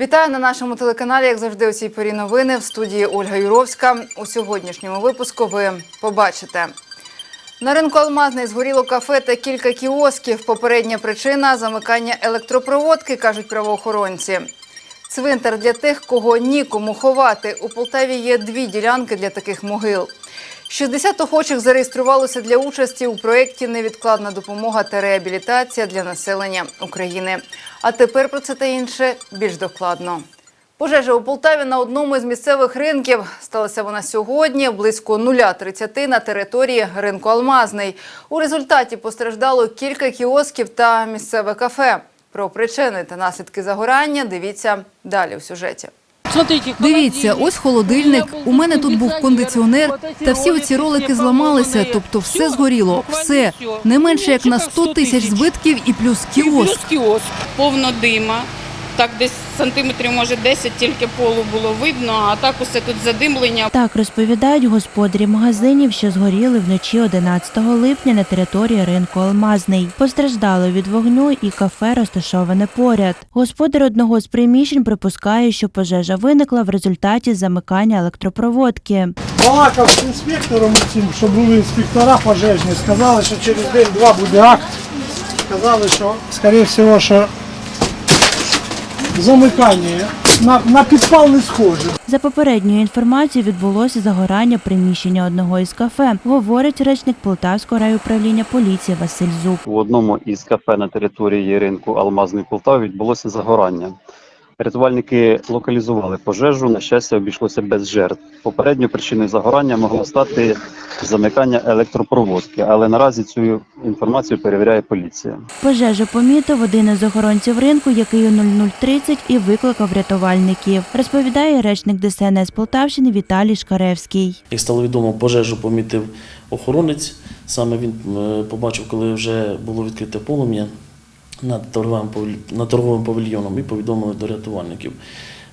Вітаю на нашому телеканалі, як завжди, у цій порі новини в студії Ольга Юровська. У сьогоднішньому випуску ви побачите. На ринку Алмазний згоріло кафе та кілька кіосків. Попередня причина замикання електропроводки, кажуть правоохоронці. Цвинтар для тих, кого нікому ховати. У Полтаві є дві ділянки для таких могил. 60 охочих зареєструвалося для участі у проєкті Невідкладна допомога та реабілітація для населення України. А тепер про це та інше більш докладно. Пожежа у Полтаві на одному із місцевих ринків. Сталася вона сьогодні близько 0.30 на території ринку Алмазний. У результаті постраждало кілька кіосків та місцеве кафе. Про причини та наслідки загорання дивіться далі в сюжеті. Дивіться, ось холодильник. У мене тут був кондиціонер, та всі оці ролики зламалися. Тобто, все згоріло, все не менше як на 100 тисяч збитків і плюс кіоск, повно дима. Так десь сантиметрів, може, 10 тільки полу було видно, а так усе тут задимлення. Так розповідають господарі магазинів, що згоріли вночі 11 липня на території ринку Алмазний. Постраждало від вогню і кафе розташоване поряд. Господар одного з приміщень припускає, що пожежа виникла в результаті замикання електропроводки. балакав з інспектором що були інспектора пожежні, сказали, що через день-два буде акт. Сказали, що, скоріше всього, що замикання на, на підпал не схоже. За попередньою інформацією відбулося загорання приміщення одного із кафе, говорить речник Полтавського райуправління поліції Василь Зуб. У одному із кафе на території ринку Алмазний Полтав відбулося загорання. Рятувальники локалізували пожежу. На щастя, обійшлося без жертв. Попередньою причиною загорання могло стати замикання електропроводки, але наразі цю інформацію перевіряє поліція. Пожежу помітив один із охоронців ринку, який у 0030 і викликав рятувальників. Розповідає речник ДСНС Полтавщини Віталій Шкаревський. Як стало відомо, пожежу помітив охоронець. Саме він е, побачив, коли вже було відкрите полум'я над торговим, над торговим павільйоном і повідомили до рятувальників.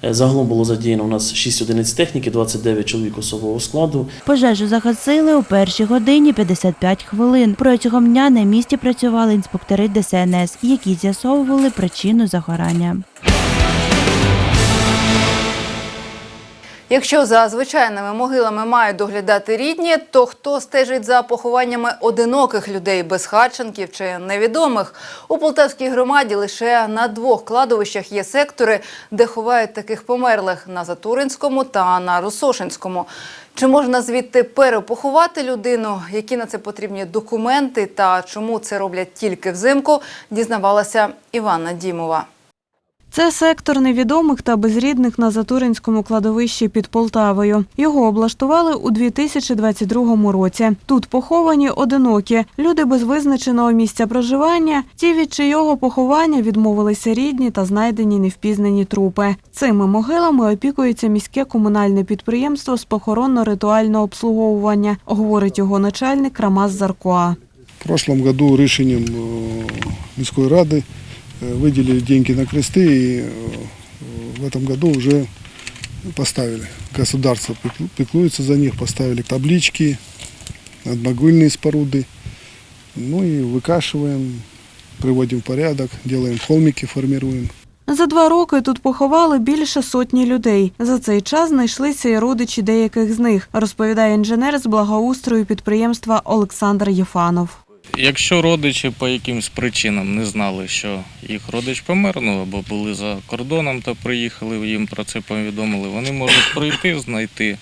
Е, Загалом було задіяно у нас 6 одиниць техніки, 29 чоловік особового складу. Пожежу загасили у першій годині 55 хвилин. Протягом дня на місці працювали інспектори ДСНС, які з'ясовували причину загорання. Якщо за звичайними могилами мають доглядати рідні, то хто стежить за похованнями одиноких людей, безхатченків чи невідомих? У Полтавській громаді лише на двох кладовищах є сектори, де ховають таких померлих на Затуринському та на Русошинському. Чи можна звідти перепоховати людину? Які на це потрібні документи та чому це роблять тільки взимку? Дізнавалася Іванна Дімова. Це сектор невідомих та безрідних на Затуринському кладовищі під Полтавою. Його облаштували у 2022 році. Тут поховані одинокі люди без визначеного місця проживання, ті, від чийого поховання відмовилися рідні та знайдені невпізнані трупи. Цими могилами опікується міське комунальне підприємство з похоронно-ритуального обслуговування, говорить його начальник Рамаз Заркоа. В прошлом году рішенням е, міської ради е, виділили деньги на кресты и э, в этом году уже поставили. Государство пеклу- пеклуется за них, поставили таблички, надмогильные споруды. Ну и выкашиваем, приводим в порядок, делаем холмики, формируем. За два роки тут поховали більше сотні людей. За цей час знайшлися і родичі деяких з них, розповідає інженер з благоустрою підприємства Олександр Єфанов. Якщо родичі по якимсь причинам не знали, що їх родич помер, ну або були за кордоном та приїхали, їм про це повідомили, вони можуть прийти, знайти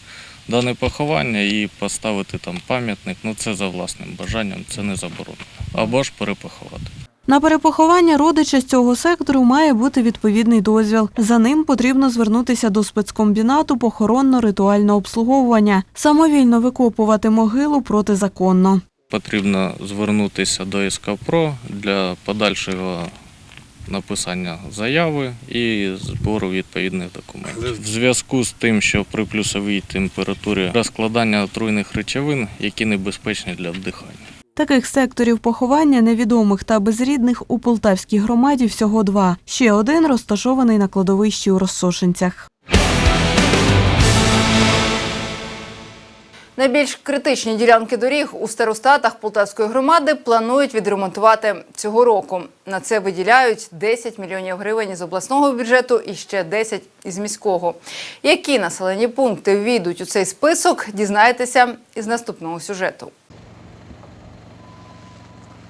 дане поховання і поставити там пам'ятник. Ну це за власним бажанням, це не заборонено. Або ж перепоховати. На перепоховання родича з цього сектору має бути відповідний дозвіл. За ним потрібно звернутися до спецкомбінату похоронно-ритуального обслуговування. Самовільно викопувати могилу протизаконно. Потрібно звернутися до СКПРО для подальшого написання заяви і збору відповідних документів. В зв'язку з тим, що при плюсовій температурі розкладання отруйних речовин, які небезпечні для вдихання. Таких секторів поховання невідомих та безрідних у Полтавській громаді всього два. Ще один розташований на кладовищі у Розсошенцях. Найбільш критичні ділянки доріг у старостатах Полтавської громади планують відремонтувати цього року. На це виділяють 10 мільйонів гривень із обласного бюджету і ще 10 із міського. Які населені пункти ввійдуть у цей список, дізнаєтеся із наступного сюжету.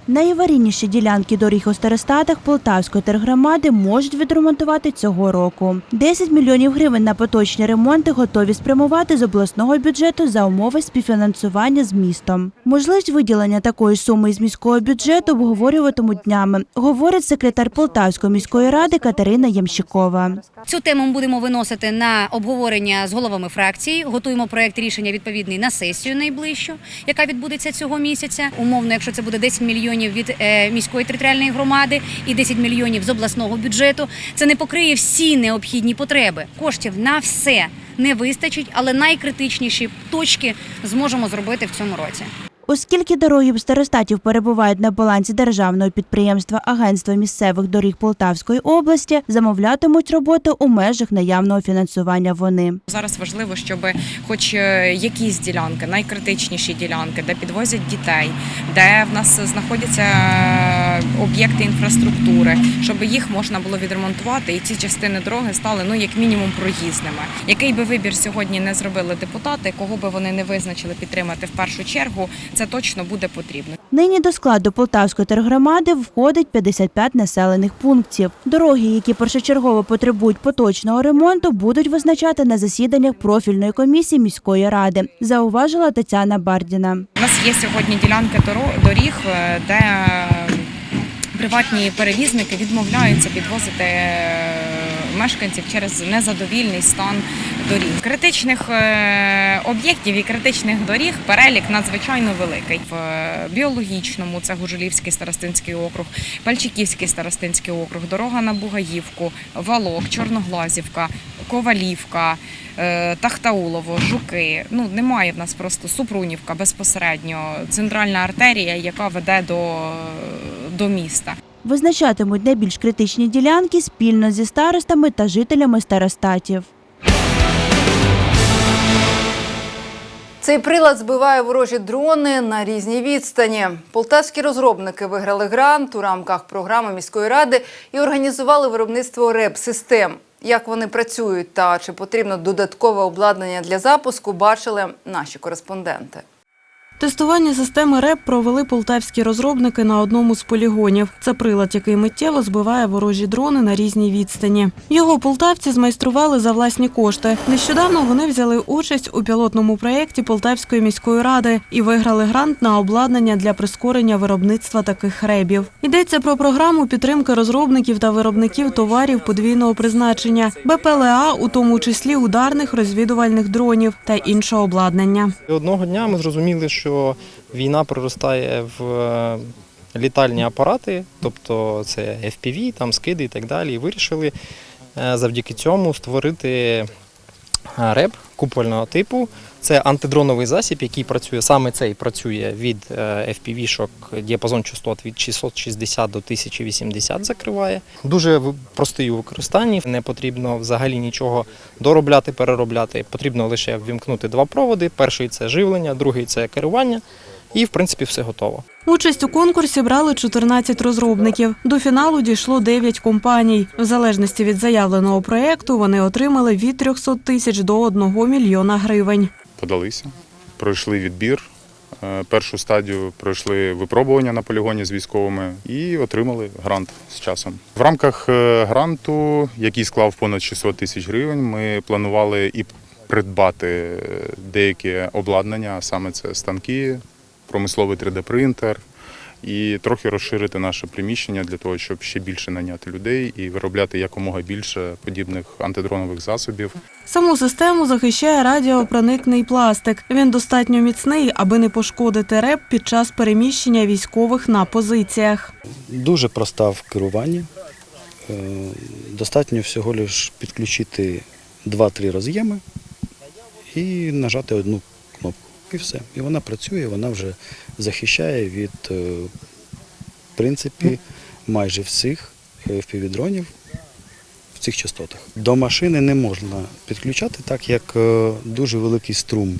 Найаварійніші ділянки доріг у старостатах Полтавської тергромади можуть відремонтувати цього року. 10 мільйонів гривень на поточні ремонти готові спрямувати з обласного бюджету за умови співфінансування з містом. Можливість виділення такої суми із міського бюджету обговорюватимуть днями, говорить секретар Полтавської міської ради Катерина Ямщикова. Цю тему ми будемо виносити на обговорення з головами фракцій. Готуємо проект рішення відповідний на сесію найближчу, яка відбудеться цього місяця. Умовно, якщо це буде 10 мільйонів від е, міської територіальної громади і 10 мільйонів з обласного бюджету, це не покриє всі необхідні потреби. Коштів на все не вистачить, але найкритичніші точки зможемо зробити в цьому році. Оскільки дороги в старостатів перебувають на балансі державного підприємства Агентства місцевих доріг Полтавської області, замовлятимуть роботи у межах наявного фінансування вони. Зараз важливо, щоб хоч е, якісь ділянки, найкритичніші ділянки, де підвозять дітей, де в нас знаходяться е, об'єкти інфраструктури, щоб їх можна було відремонтувати, і ці частини дороги стали ну як мінімум проїзними. Який би вибір сьогодні не зробили депутати, кого би вони не визначили підтримати в першу чергу, це точно буде потрібно. Нині до складу Полтавської тергромади входить 55 населених пунктів. Дороги, які першочергово потребують поточного ремонту, будуть визначати на засіданнях профільної комісії міської ради, зауважила Тетяна Бардіна. У нас є сьогодні ділянки доріг, е, де приватні перевізники відмовляються підвозити е, мешканців через незадовільний стан доріг. Критичних е, об'єктів і критичних доріг перелік надзвичайно великий. В е, біологічному це Гужулівський старостинський округ, Пальчиківський старостинський округ, дорога на Бугаївку, Валок, Чорноглазівка, Ковалівка, е, Тахтаулово, Жуки. Ну немає в нас просто Супрунівка безпосередньо, центральна артерія, яка веде до, до міста. Визначатимуть найбільш критичні ділянки спільно зі старостами та жителями старостатів. Цей прилад збиває ворожі дрони на різній відстані. Полтавські розробники виграли грант у рамках програми міської ради і організували виробництво РЕП-систем. Як вони працюють та чи потрібно додаткове обладнання для запуску, бачили наші кореспонденти. Тестування системи РЕП провели полтавські розробники на одному з полігонів. Це прилад, який миттєво збиває ворожі дрони на різній відстані. Його полтавці змайстрували за власні кошти. Нещодавно вони взяли участь у пілотному проєкті Полтавської міської ради і виграли грант на обладнання для прискорення виробництва таких ребів. Йдеться про програму підтримки розробників та виробників товарів подвійного призначення, БПЛА, у тому числі ударних розвідувальних дронів та іншого обладнання. Одного дня ми зрозуміли, що війна проростає в е, літальні апарати, тобто це FPV, там скиди і так далі. І вирішили е, завдяки цьому створити е, РЕБ купольного типу. Це антидроновий засіб, який працює саме цей працює від е, FPV-шок, діапазон частот від 660 до 1080 закриває. Дуже простий у використанні. Не потрібно взагалі нічого доробляти, переробляти. Потрібно лише ввімкнути два проводи. Перший це живлення, другий це керування. І в принципі все готово. Участь у конкурсі брали 14 розробників. До фіналу дійшло 9 компаній. В залежності від заявленого проєкту вони отримали від 300 тисяч до 1 мільйона гривень. подалися, пройшли відбір. е, Першу стадію пройшли випробування на полігоні з військовими і отримали грант з часом. В рамках е, гранту, який склав понад 600 тисяч гривень, ми планували і придбати е, деяке обладнання, а саме це станки, промисловий 3D-принтер, і трохи розширити наше приміщення для того, щоб ще більше наняти людей і виробляти якомога більше подібних антидронових засобів. Саму систему захищає радіопроникний пластик. Він достатньо міцний, аби не пошкодити реп під час переміщення військових на позиціях. Дуже проста в керуванні. Е, Достатньо всього лиш підключити 2-3 роз'єми і нажати одну. І все. І вона працює, вона вже захищає від, е, в принципі, майже всіх впівдронів в цих частотах. До машини не можна підключати, так як е, дуже великий струм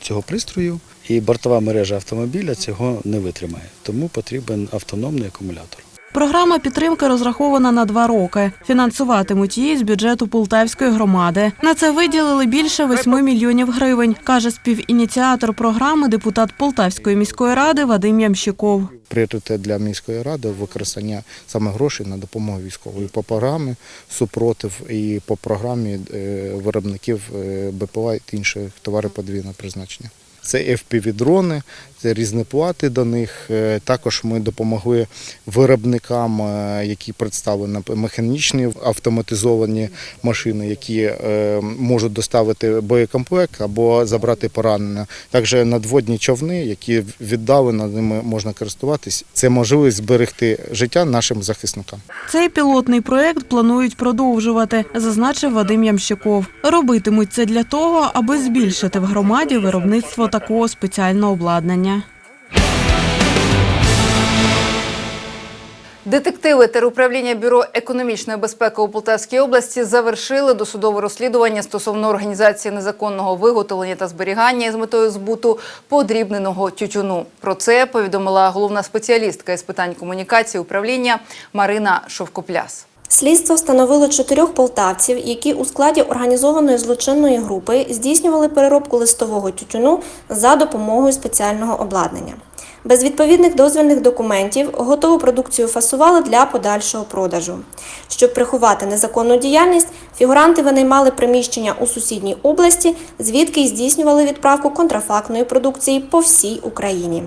цього пристрою, і бортова мережа автомобіля цього не витримає. Тому потрібен автономний акумулятор. Програма підтримки розрахована на два роки. Фінансуватимуть її з бюджету Полтавської громади. На це виділили більше 8 мільйонів гривень, каже співініціатор програми, депутат Полтавської міської ради Вадим Ямщиков. Пріоритет для міської ради використання саме грошей на допомогу військової по програмі супротив і по програмі е, виробників е, БПЛА та інших товарів подвійного призначення. Це FPV-дрони, це різні плати до них. Е, Також ми допомогли виробникам, е, які представлені механічні автоматизовані машини, які е, можуть доставити боєкомплект або забрати поранення. Також надводні човни, які віддалено ними можна користуватись. Це можливість зберегти життя нашим захисникам. Цей пілотний проект планують продовжувати, зазначив Вадим Ямщиков. Робитимуть це для того, аби збільшити в громаді виробництво такого спеціального обладнання. Детективи теруправління бюро економічної безпеки у Полтавській області завершили досудове розслідування стосовно організації незаконного виготовлення та зберігання із метою збуту подрібненого тютюну. Про це повідомила головна спеціалістка із питань комунікації управління Марина Шовкопляс. Слідство встановило чотирьох полтавців, які у складі організованої злочинної групи здійснювали переробку листового тютюну за допомогою спеціального обладнання. Без відповідних дозвільних документів готову продукцію фасували для подальшого продажу. Щоб приховати незаконну діяльність, фігуранти винаймали приміщення у сусідній області, звідки й здійснювали відправку контрафактної продукції по всій Україні.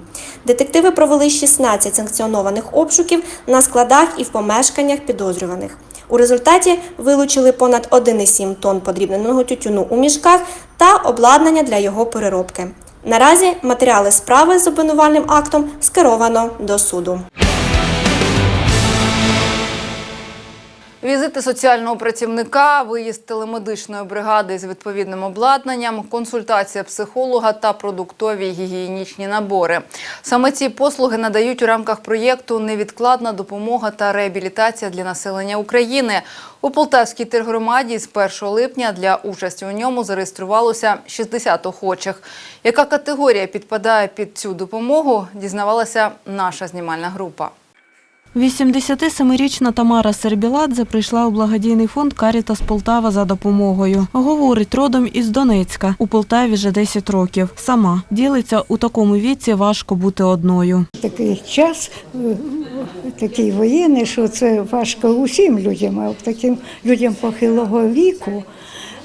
Детективи провели 16 санкціонованих обшуків на складах і в помешканнях підозрюваних. У результаті вилучили понад 1,7 тонн подрібненого тютюну у мішках та обладнання для його переробки. Наразі матеріали справи з обвинувальним актом скеровано до суду. Візити соціального працівника, виїзд телемедичної бригади з відповідним обладнанням, консультація психолога та продуктові гігієнічні набори. Саме ці послуги надають у рамках проєкту Невідкладна допомога та реабілітація для населення України. У Полтавській тергромаді з 1 липня для участі у ньому зареєструвалося 60 охочих. Яка категорія підпадає під цю допомогу, дізнавалася наша знімальна група. 87-річна Тамара Сербіладзе прийшла у благодійний фонд Карітас Полтава за допомогою. Говорить, родом із Донецька. У Полтаві вже 10 років. Сама ділиться у такому віці важко бути одною. Такий час, е, такий воєнний, що це важко усім людям, а таким людям похилого віку,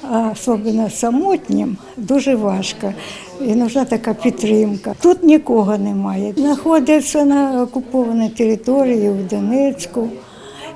а особливо самотнім, дуже важко. І нужна така підтримка. Тут нікого немає. Знаходиться на окупованій території в Донецьку.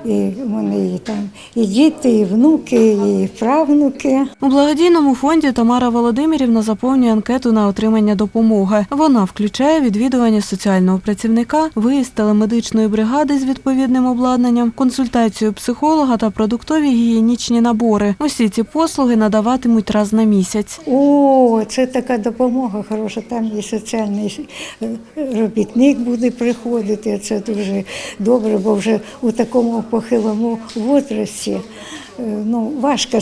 І вони і там і діти, і внуки, і правнуки. У благодійному фонді Тамара Володимирівна заповнює анкету на отримання допомоги. Вона включає відвідування соціального працівника, виїзд телемедичної бригади з відповідним обладнанням, консультацію психолога та продуктові гігієнічні набори. Усі ці послуги надаватимуть раз на місяць. О, це така допомога хороша. Там і соціальний е, робітник буде приходити. Це дуже добре, бо вже у такому похилому е, ну, важко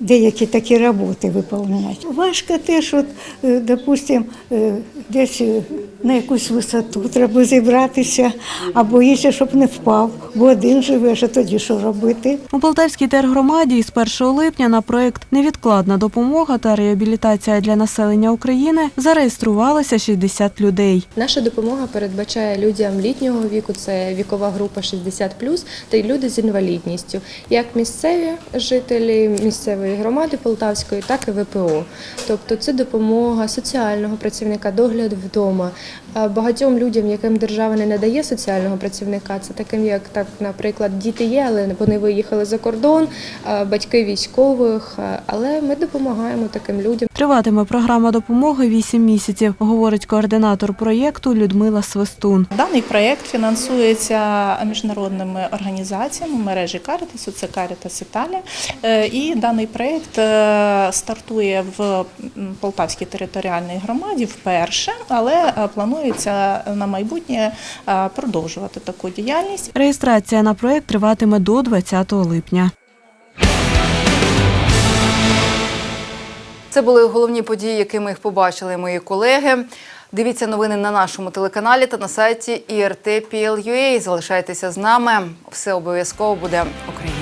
деякі такі роботи виконувати. Важко те, що, е, допустим, е, десь е, на якусь висоту треба зібратися, або якщо щоб не впав, бо один живеш, а тоді що робити? У Полтавській тергромаді із 1 липня на проект Невідкладна допомога та реабілітація для населення України зареєструвалося 60 людей. Наша допомога передбачає людям літнього віку, це вікова група 60+, та й люди з інвалідністю, як місцеві жителі місцевої громади Полтавської, так і ВПО. Тобто це допомога соціального працівника, догляд вдома. Багатьом людям, яким держава не надає соціального працівника, це таким, як так, наприклад, діти є, але вони виїхали за кордон, батьки військових. Але ми допомагаємо таким людям. Триватиме програма допомоги 8 місяців, говорить координатор проєкту Людмила Свистун. Даний проєкт фінансується міжнародними організаціями мережі Карітасу, це Карітас Італія. Е, І даний проєкт е, стартує в Полтавській територіальній громаді вперше, але е, планується на майбутнє е, продовжувати таку діяльність. Реєстрація на проєкт триватиме до 20 липня. Це були головні події, якими їх побачили мої колеги. Дивіться новини на нашому телеканалі та на сайті IRT.PL.UA. Залишайтеся з нами. Все обов'язково буде Україна.